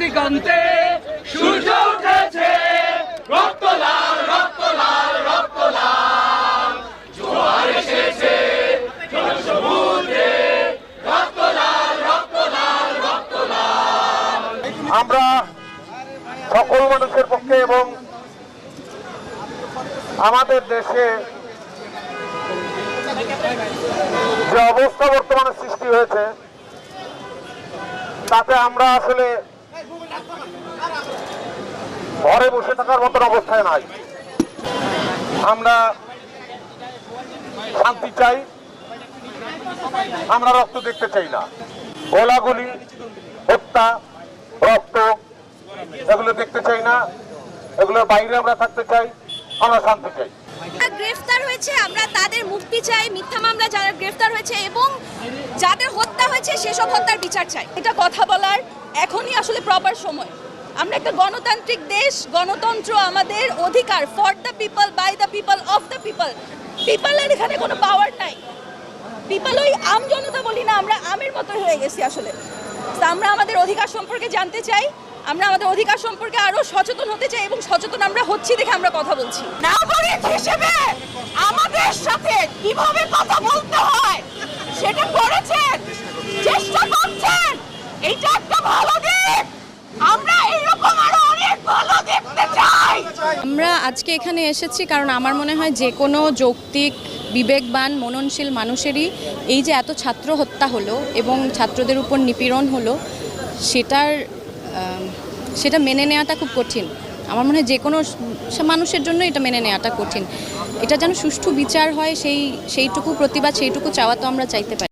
দিগন্তে সূর্য উঠেছে। আমরা সকল মানুষের পক্ষে এবং আমাদের দেশে যে অবস্থা বর্তমানে সৃষ্টি হয়েছে, তাতে আমরা আসলে বসে থাকার মতন অবস্থায় নাই। আমরা শান্তি চাই, আমরা রক্ত দেখতে চাই না। গোলাগুলি হত্যা রক্ত, এগুলো দেখতে চাই না, এগুলোর বাইরে আমরা থাকতে চাই, আমরা শান্তি চাই। গ্রেফতার হয়েছে, আমরা তাদের মুক্তি চাই, মিথ্যা মামলা যারা গ্রেফতার হয়েছে এবং যাদের হত্যা হয়েছে, সেসব হত্যার বিচার চাই। এটা কথা বলার এখনই আসলে প্রপার সময়। আমরা একটা গণতান্ত্রিক দেশ, গণতন্ত্র আমাদের অধিকার for the people by the people of the people পিপলের এখানে কোনো পাওয়ার নাই। পিপল ওই আম জনতা বলি না, আমরা আমের মতো হয়ে গেছি আসলে। আমরা আমাদের অধিকার সম্পর্কে জানতে চাই, আমরা আমাদের অধিকার সম্পর্কে আরও সচেতন হতে চাই এবং সচেতন আমরা হচ্ছি দেখে আমরা কথা বলছি। নাগরিক হিসেবে আমাদের সাথে কীভাবে কথা বলতে আমরা আজকে এখানে এসেছি কারণ আমার মনে হয় যে কোনো যৌক্তিক, বিবেকবান, মননশীল মানুষেরই এই যে এত ছাত্র হত্যা হলো এবং ছাত্রদের উপর নিপীড়ন হলো, সেটার সেটা মেনে নেওয়াটা খুব কঠিন। আমার মনে হয় যে কোনো মানুষের জন্য এটা মেনে নেওয়াটা কঠিন। এটা যেন সুষ্ঠু বিচার হয়, সেই, সেইটুকু প্রতিবাদ, সেইটুকু চাওয়া তো আমরা চাইতে পারি।